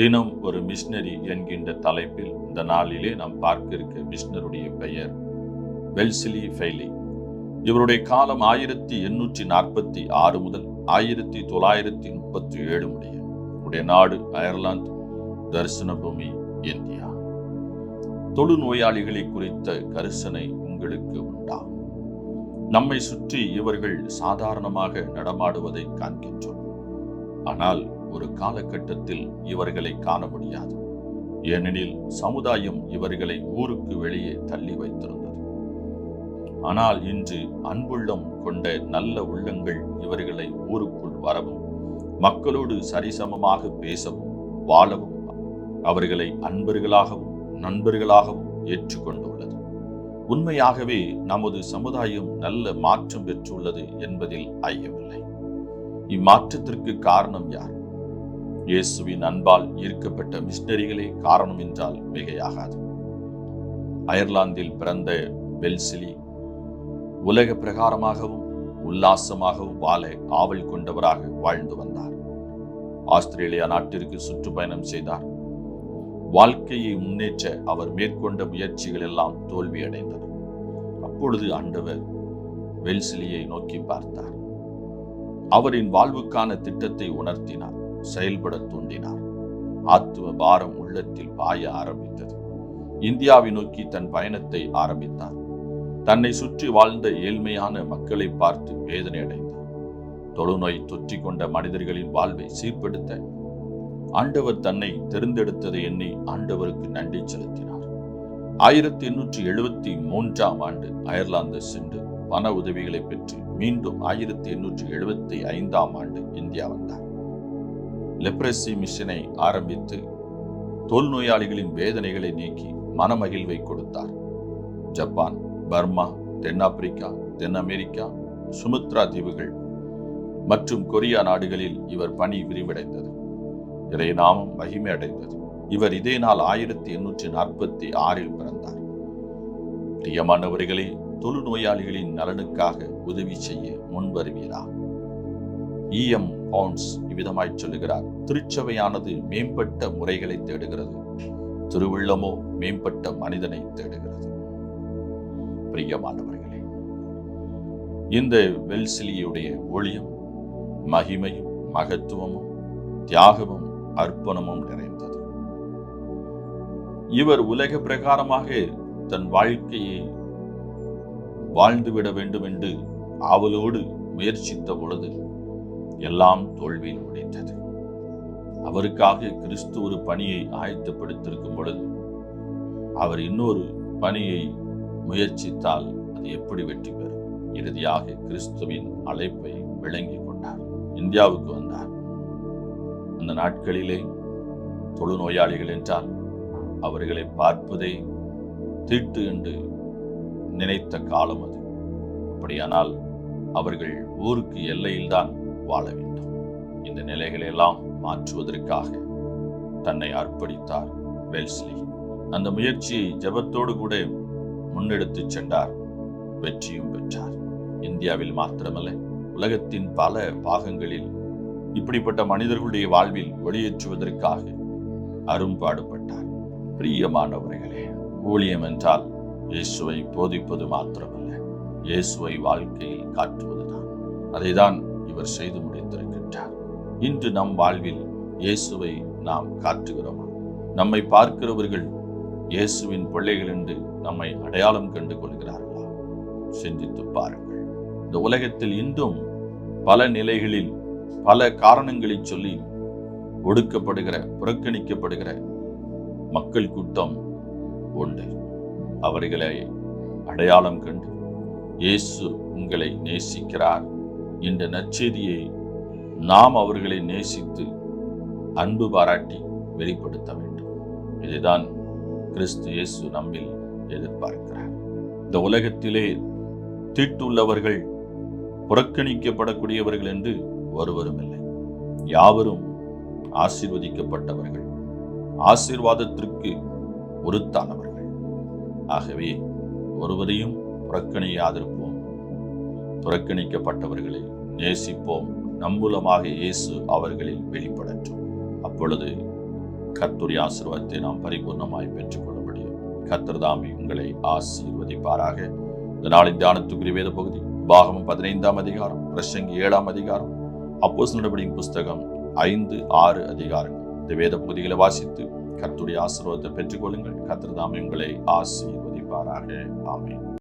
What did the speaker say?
தினம் ஒரு மிஷினரி என்கின்ற தலைப்பில் இந்த நாளிலே நாம் பார்க்க இருக்க மிஷினருடைய பெயர் வெல்சிலி ஃபெய்லி. இவருடைய காலம் ஆயிரத்தி எண்ணூற்றி நாற்பத்தி ஆறு முதல் ஆயிரத்தி தொள்ளாயிரத்தி முப்பத்தி ஏழு முடிய. உடைய நாடு அயர்லாந்து தரிசன பூமி இந்தியா. தொழு நோயாளிகளை குறித்த கரிசனை உங்களுக்கு உண்டா? நம்மை சுற்றி இவர்கள் சாதாரணமாக நடமாடுவதை காண்கின்றோம். ஆனால் ஒரு காலகட்டத்தில் இவர்களை காண முடியாது. ஏனெனில் சமுதாயம் இவர்களை ஊருக்கு வெளியே தள்ளி வைத்திருந்தது. ஆனால் இன்று அன்புள்ளம் கொண்ட நல்ல உள்ளங்கள் இவர்களை ஊருக்குள் வரவும் மக்களோடு சரிசமமாக பேசவும் வாழவும் அவர்களை அன்பர்களாகவும் நண்பர்களாகவும் ஏற்றுக்கொண்டுள்ளது. உண்மையாகவே நமது சமுதாயம் நல்ல மாற்றம் பெற்றுள்ளது என்பதில் ஐயமில்லை. இம்மாற்றத்திற்கு காரணம் யார்? இயேசுவின் அன்பால் ஈர்க்கப்பட்ட மிஷினரிகளே காரணம் என்றால் மிகையாகாது. அயர்லாந்தில் பிறந்த பெல்சிலி உலக பிரகாரமாகவும் உல்லாசமாகவும் வாழ ஆவல் கொண்டவராக வாழ்ந்து வந்தார். ஆஸ்திரேலியா நாட்டிற்கு சுற்றுப்பயணம் செய்தார். வாழ்க்கையை முன்னேற்ற அவர் மேற்கொண்ட முயற்சிகள் எல்லாம் தோல்வியடைந்தது. அப்பொழுது ஆண்டவர் வெல்சிலியை நோக்கி பார்த்தார். அவரின் வாழ்வுக்கான திட்டத்தை உணர்த்தினார். செயல்பட தூண்டினார். ஆத்துவ பாரம் உள்ளத்தில் பாய ஆரம்பித்தது. இந்தியாவை நோக்கி தன் பயணத்தை ஆரம்பித்தார். தன்னை சுற்றி வாழ்ந்த ஏழ்மையான மக்களை பார்த்து வேதனை அடைந்தார். தொழுநோய் தொற்றி கொண்ட மனிதர்களின் வாழ்வை சீர்படுத்த ஆண்டவர் தன்னை தெரிந்தெடுத்ததை எண்ணி ஆண்டவருக்கு நன்றி செலுத்தினார். ஆயிரத்தி எண்ணூற்றி எழுபத்தி மூன்றாம் ஆண்டு அயர்லாந்து சென்று பண உதவிகளை பெற்று மீண்டும் ஆயிரத்தி எண்ணூற்றி எழுபத்தி ஐந்தாம் ஆண்டு இந்தியா வந்தார். லெப்ரசி மிஷனை ஆரம்பித்து தோல் நோயாளிகளின் வேதனைகளை நீக்கி மனமகிழ்வை கொடுத்தார். ஜப்பான் பர்மா தென்னாப்பிரிக்கா தென் அமெரிக்கா சுமுத்ரா தீவுகள் மற்றும் கொரியா நாடுகளில் இவர் பணி விரிவடைந்தது. இறை நாமம் மகிமை அடைந்தது. இவர் இதே நாள் ஆயிரத்தி எண்ணூற்றி நாற்பத்தி ஆறில் பிறந்தார். பிரியமானவர்களே தொழுநோயாளிகளின் நலனுக்காக உதவி செய்ய முன்வருவீரா? இஎம் பவுன்ஸ் இவ்விதமாய் சொல்லுகிறார். திருச்சபையானது மேம்பட்ட முறைகளை தேடுகிறது. திருவுள்ளமோ மேம்பட்ட மனிதனை தேடுகிறது. பிரியமானவர்களே இந்த வெல்சிலியுடைய ஒளியும் மகிமையும் மகத்துவமும் தியாகமும் அர்ப்பணமும் நிறைந்தது. இவர் உலக பிரகாரமாக தன் வாழ்க்கையை வாழ்ந்துவிட வேண்டும் என்று ஆவலோடு முயற்சித்த பொழுது எல்லாம் தோல்வியில் முடிந்தது அவருக்காக கிறிஸ்து ஒரு பணியை ஆயத்தப்படுத்திருக்கும் பொழுது அவர் இன்னொரு பணியை முயற்சித்தால் அது எப்படி வெற்றி பெறும்? இறுதியாக கிறிஸ்துவின் அழைப்பை விளங்கி கொண்டார். இந்தியாவுக்கு வந்தார். அந்த நாட்களிலே தொழுநோயாளிகள் என்றால் அவர்களை பார்ப்பதே தீட்டு என்று நினைத்த காலம் அது. அப்படியானால் அவர்கள் ஊருக்கு எல்லையில்தான் வாழ வேண்டும். இந்த நிலைகளை எல்லாம் மாற்றுவதற்காக தன்னை அர்ப்பணித்தார் வெல்ஸ்லி. அந்த முயற்சியை ஜெபத்தோடு கூட முன்னெடுத்துச் சென்றார். வெற்றியும் பெற்றார். இந்தியாவில் மாத்திரமல்ல உலகத்தின் பல பாகங்களில் இப்படிப்பட்ட மனிதர்களுடைய வாழ்வில் ஒளியேற்றுவதற்காக அரும்பாடுபட்டார் பிரியமானவர்களே ஊழியம் என்றால் இயேசுவை போதிப்பது மாத்திரமல்ல. இயேசுவை வாழ்க்கையில் காட்டுவதுதான். அதைதான் அவர் செய்து முடித்திருக்கின்றார். இன்று நம் வாழ்வில் இயேசுவை நாம் காட்டுகிறோமா? நம்மை பார்க்கிறவர்கள் இயேசுவின் பிள்ளைகள் என்று நம்மை அடையாளம் கண்டு கொள்கிறார்களா? சிந்தித்து பாருங்கள். இந்த உலகத்தில் இன்றும் பல நிலைகளில் பல காரணங்களை சொல்லி ஒடுக்கப்படுகிற புறக்கணிக்கப்படுகிற மக்கள் கூட்டம் உண்டு. அவர்களை அடையாளம் கண்டு இயேசு உங்களை நேசிக்கிறார். என்ற நற்செய்தியை நாம் அவர்களை நேசித்து அன்பு பாராட்டி வெளிப்படுத்த வேண்டும். இதுதான் கிறிஸ்து இயேசு நம்மில் எதிர்பார்க்கிறார். இந்த உலகத்திலே தீட்டுள்ளவர்கள் புறக்கணிக்கப்படக்கூடியவர்கள் என்று ஒருவரும் இல்லை. யாவரும் ஆசீர்வதிக்கப்பட்டவர்கள். ஆசீர்வாதத்திற்கு உருத்தானவர்கள் ஆகவே ஒருவரையும் புறக்கணியாதிருப்போம். புறக்கணிக்கப்பட்டவர்களை நேசிப்போம். நம்புலமாக இயேசு அவர்களில் வெளிப்படட்டும். அப்பொழுது கர்த்தருடைய ஆசீர்வாதத்தை நாம் பரிபூர்ணமாய் பெற்றுக்கொள்ள முடியும் கத்திரதாமி உங்களை ஆசீர்வதிப்பாராக. இந்த நாளின் தியானத்துக்குரிய வேத பகுதி பாகமும் பதினைந்தாம் அதிகாரம் பிரசங்கி ஏழாம் அதிகாரம் அப்போஸ் நடவடிக்கை புஸ்தகம் ஐந்து ஆறு அதிகாரங்கள். இந்த வேத பகுதிகளை வாசித்து கத்துடைய ஆசீர்வாதத்தை பெற்றுக்கொள்ளுங்கள். கத்திரதாமி உங்களை ஆசீர்வதிப்பாராக. ஆமென்.